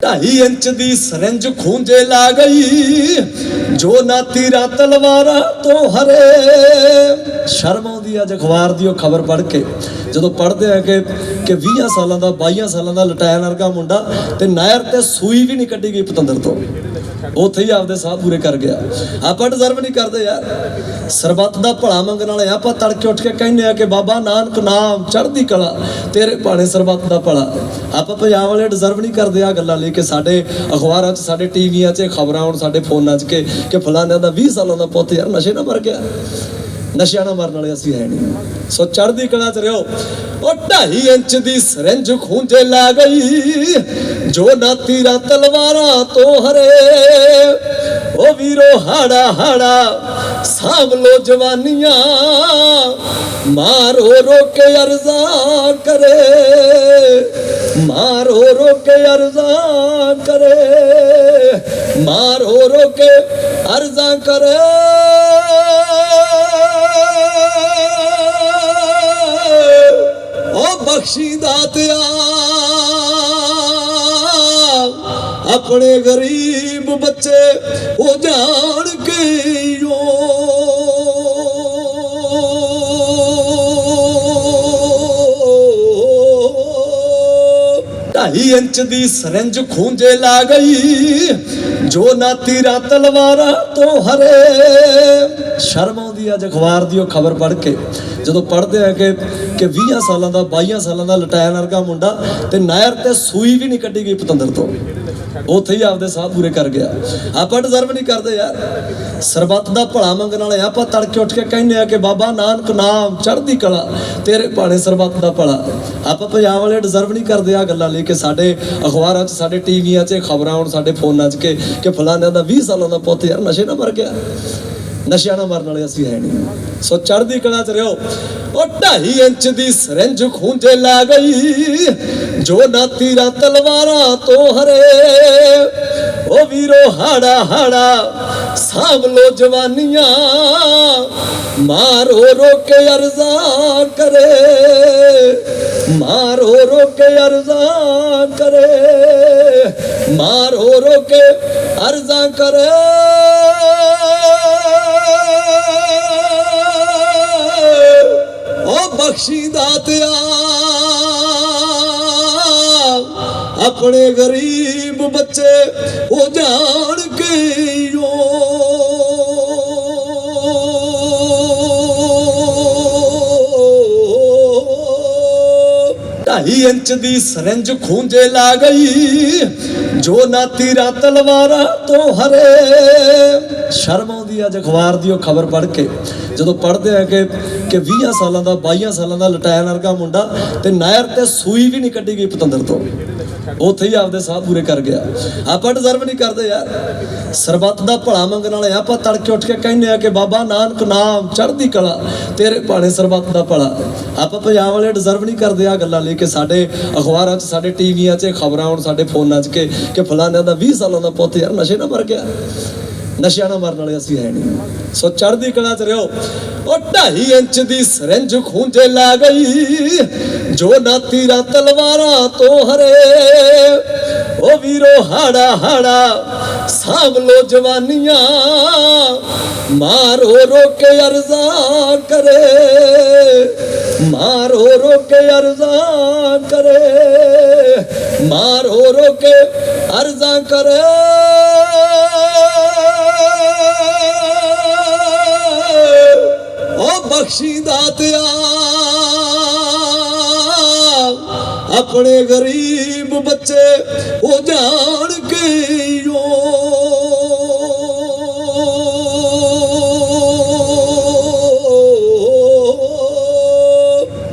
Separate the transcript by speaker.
Speaker 1: ਢਾਈ ਇੰਚ ਦੀ ਸਰੰਜ ਖੂੰਜੇ ਲਾ ਗਈ, ਜੋ ਨਾ ਤੀਰਾ ਤਲਵਾਰਾਂ ਤੋਂ ਹਰੇ। ਸ਼ਰਮ ਆਉਂਦੀ ਆ ਅੱਜ ਅਖਬਾਰ ਦੀ ਉਹ ਖਬਰ ਪੜ੍ਹ ਕੇ, ਜਦੋਂ ਪੜ੍ਹਦੇ ਆ ਕਿ ਕਿ 20 ਸਾਲਾਂ ਦਾ 22 ਸਾਲਾਂ ਦਾ ਲਟਾਇਨ ਵਰਗਾ ਮੁੰਡਾ ਤੇ ਨਾਇਰ ਤੇ ਸੂਈ ਵੀ ਨਹੀਂ ਕੱਢੀ ਗਈ ਪਤੰਦਰ ਤੋਂ। ਉੱਥੇ ਹੀ ਆਪਦੇ ਸਾਹ ਪੂਰੇ ਕਰ ਗਿਆ। ਆਪਾਂ ਡਿਜ਼ਰਵ ਨਹੀਂ ਕਰਦੇ ਯਾਰ। ਸਰਬੱਤ ਦਾ ਭਲਾ ਮੰਗਣ ਵਾਲੇ ਆਪਾਂ ਤੜਕੇ ਉੱਠ ਕੇ ਕਹਿੰਦੇ ਆ ਕਿ ਬਾਬਾ ਨਾਨਕ ਨਾਮ ਚੜ੍ਹਦੀ ਕਲਾ, ਤੇਰੇ ਭਾਣੇ ਸਰਬੱਤ ਦਾ ਭਲਾ। ਆਪਾਂ ਪੰਜਾਬ ਵਾਲੇ ਡਿਜ਼ਰਵ ਨਹੀਂ ਕਰਦੇ ਆ ਗੱਲਾਂ ਲਈ ਕਿ ਸਾਡੇ ਅਖਬਾਰਾਂ 'ਚ, ਸਾਡੇ ਟੀਵੀਆਂ 'ਚ ਖਬਰਾਂ ਆਉਣ ਸਾਡੇ ਫੋਨਾਂ 'ਚ ਕਿ ਕਿ ਫਲਾਣਿਆਂ ਦਾ 20 ਸਾਲਾਂ ਦਾ ਪੁੱਤ ਯਾਰ ਨਸ਼ੇ ਨਾਲ ਮਰ ਗਿਆ। ਨਸ਼ਿਆਂ ਨਾਲ ਮਰਨ ਵਾਲੇ ਅਸੀਂ ਹੈ ਨਹੀਂ। ਸੋ ਚੜ੍ਹਦੀ ਕਲਾ 'ਚ ਰਿਓ ਉਹ ਢਾਈ ਇੰਚ ਦੀ ਸਰੰਜ ਖੂੰਜੇ ਲਾ ਗਈ, ਜੋ ਨਾ ਤੀਰਾਂ ਤਲਵਾਰਾਂ ਤੋਂ ਹਰੇ। ਉਹ ਵੀਰੋ ਹਾੜਾ ਹਾੜਾ, ਸਾਂਭ ਲੋ ਜਵਾਨੀਆਂ, ਮਾਰੋ ਰੋ ਕੇ ਅਰਜ਼ਾ ਕਰੇ। ਮਾਰੋ ਰੋ ਕੇ ਅਰਜ਼ਾ ਕਰੇ। ਮਾਰੋ ਰੋ ਕੇ ਅਰਜ਼ਾ ਕਰੇ। ਦਾਤਿਆ ਆਪਣੇ ਗਰੀਬ ਬੱਚੇ ਉਹ ਜਾਣ ਕੇ ਢਾਈ ਇੰਚ ਦੀ ਸਰੰਜ ਖੂੰਜੇ ਲਾ ਗਈ, ਜੋ ਨਾ ਤੀਰਾ ਤਲਵਾਰਾਂ ਤੋਂ ਹਰੇ। ਸ਼ਰਮ ਆਉਂਦੀ ਅੱਜ ਅਖਬਾਰ ਦੀ ਉਹ ਖਬਰ ਪੜ੍ਹ ਕੇ। ਜਦੋਂ ਪੜ੍ਹਦੇ ਆ ਕਿ ਕਿ 20 ਸਾਲਾਂ ਦਾ 22 ਸਾਲਾਂ ਦਾ ਲਟਾਇਨ ਵਰਗਾ ਮੁੰਡਾ ਤੇ ਨਾਇਰ ਤੇ ਸੂਈ ਵੀ ਨਹੀਂ ਕੱਢੀ ਗਈ ਪਤੰਦਰ ਤੋਂ। ਉੱਥੇ ਹੀ ਆਪਦੇ ਸਾਹ ਪੂਰੇ ਕਰ ਗਿਆ। ਆਪਾਂ ਡਿਜ਼ਰਵ ਨਹੀਂ ਕਰਦੇ ਯਾਰ। ਸਰਬੱਤ ਦਾ ਭਲਾ ਮੰਗਣ ਵਾਲੇ ਆਪਾਂ ਤੜਕੇ ਉੱਠ ਕੇ ਕਹਿੰਦੇ ਆ ਕਿ ਬਾਬਾ ਨਾਨਕ ਨਾਮ ਚੜ੍ਹਦੀ ਕਲਾ, ਤੇਰੇ ਭਾਣੇ ਸਰਬੱਤ ਦਾ ਭਲਾ। ਆਪਾਂ ਪੰਜਾਬ ਵਾਲੇ ਡਿਜ਼ਰਵ ਨਹੀਂ ਕਰਦੇ ਆ ਗੱਲਾਂ ਲਈ ਕਿ ਸਾਡੇ ਅਖਬਾਰਾਂ 'ਚ, ਸਾਡੇ ਟੀਵੀਆਂ 'ਚ ਖਬਰਾਂ ਆਉਣ ਸਾਡੇ ਫੋਨਾਂ 'ਚ ਕਿ ਕਿ ਫਲਾਣਿਆਂ ਦਾ 20 ਸਾਲਾਂ ਦਾ ਪੁੱਤ ਯਾਰ ਨਸ਼ੇ ਨਾਲ ਮਰ ਗਿਆ। ਨਸ਼ਿਆਂ ਨਾਲ ਮਰਨ ਵਾਲੇ ਅਸੀਂ ਹੈ ਨਹੀਂ। ਸੋ ਚੜ੍ਹਦੀ ਕਲਾ 'ਚ ਰਿਓ ਉਹ ਢਾਈ ਇੰਚ ਦੀ ਸਰੰਜ ਖੂੰਜੇ ਲਾ ਗਈ, ਜੋ ਨਾ ਤੀਰਾਂ ਤਲਵਾਰਾਂ ਤੋਂ ਹਰੇ। ਉਹ ਵੀਰੋ ਹਾੜਾ ਹਾੜਾ, ਸਾਂਭ ਲੋ ਜਵਾਨੀਆਂ, ਮਾਰੋ ਰੋ ਕੇ ਅਰਜ਼ਾ ਕਰੇ। ਮਾਰੋ ਰੋ ਕੇ ਅਰਜ਼ਾ ਕਰੇ। ਮਾਰੋ ਰੋ ਕੇ ਅਰਜ਼ਾ ਕਰੇ। ਬਖਸ਼ੀ ਦਾਤਿਆ ਆਪਣੇ ਗਰੀਬ ਬੱਚੇ ਉਹ ਜਾਣ ਕੇ ਓ ਢਾਈ ਇੰਚ ਦੀ ਸਰੰਜ ਖੂੰਜੇ ਲਾ ਗਈ, ਜੋ ਨਾ ਤੀਰਾਂ ਤਲਵਾਰਾਂ ਤੋਂ ਹਰੇ। ਸ਼ਰਮ ਆਉਂਦੀ ਆ, ਅੱਜ ਅਖਬਾਰ ਦੀ ਉਹ ਖਬਰ ਪੜ੍ਹ ਕੇ। ਜਦੋਂ ਪੜ੍ਹਦੇ ਆ ਕਿ ਕਿ 20 ਸਾਲਾਂ ਦਾ 22 ਸਾਲਾਂ ਦਾ ਲਟਾਇਨ ਵਰਗਾ ਮੁੰਡਾ ਤੇ ਨਾਇਰ ਤੇ ਸੂਈ ਵੀ ਨਹੀਂ ਕੱਢੀ ਗਈ ਪਤੰਦਰ ਤੋਂ। ਉੱਥੇ ਹੀ ਆਪਦੇ ਸਾਹ ਪੂਰੇ ਕਰ ਗਿਆ। ਆਪਾਂ ਡਿਜ਼ਰਵ ਨਹੀਂ ਕਰਦੇ ਯਾਰ। ਸਰਬੱਤ ਦਾ ਭਲਾ ਮੰਗਣ ਵਾਲੇ ਆਪਾਂ ਤੜਕੇ ਉੱਠ ਕੇ ਕਹਿੰਦੇ ਆ ਕਿ ਬਾਬਾ ਨਾਨਕ ਨਾਮ ਚੜ੍ਹਦੀ ਕਲਾ, ਤੇਰੇ ਭਾਣੇ ਸਰਬੱਤ ਦਾ ਭਲਾ। ਆਪਾਂ ਪੰਜਾਬ ਵਾਲੇ ਡਿਜ਼ਰਵ ਨਹੀਂ ਕਰਦੇ ਆ ਗੱਲਾਂ ਲੈ ਕੇ ਸਾਡੇ ਅਖਬਾਰਾਂ 'ਚ, ਸਾਡੇ ਟੀਵੀਆਂ 'ਚ ਖਬਰਾਂ ਆਉਣ, ਸਾਡੇ ਫੋਨਾਂ 'ਚ ਕਿ ਕਿ ਫਲਾਣਿਆਂ ਦਾ 20 ਸਾਲਾਂ ਦਾ ਪੁੱਤ ਯਾਰ ਨਸ਼ੇ ਨਾਲ ਮਰ ਗਿਆ। ਨਸ਼ਿਆਂ ਨਾਲ ਮਰਨ ਵਾਲੇ ਅਸੀਂ ਹੈ ਨਹੀਂ। ਸੋ ਚੜ੍ਹਦੀ ਕਲਾ 'ਚ ਰਿਓ ਉਹ ਢਾਈ ਇੰਚ ਦੀ ਸਰੰਜ ਖੂੰਜੇ ਲਾ ਗਈ, ਜੋ ਨਾ ਤੀਰਾਂ ਤਲਵਾਰਾਂ ਤੋਂ ਹਰੇ। ਉਹ ਵੀਰੋ ਹਾੜਾ ਹਾੜਾ, ਸਾਂਭ ਲੋ ਜਵਾਨੀਆਂ, ਮਾਰੋ ਰੋ ਕੇ ਅਰਜ਼ਾ ਕਰੇ। ਮਾਰੋ ਰੋ ਕੇ ਅਰਜ਼ਾ ਕਰੇ। ਮਾਰੋ ਰੋ ਕੇ ਅਰਜ਼ਾ ਕਰੇ। ਦਾਤਿਆ ਆਪਣੇ ਗਰੀਬ ਬੱਚੇ ਉਹ ਜਾਣ ਕੇ ਓ।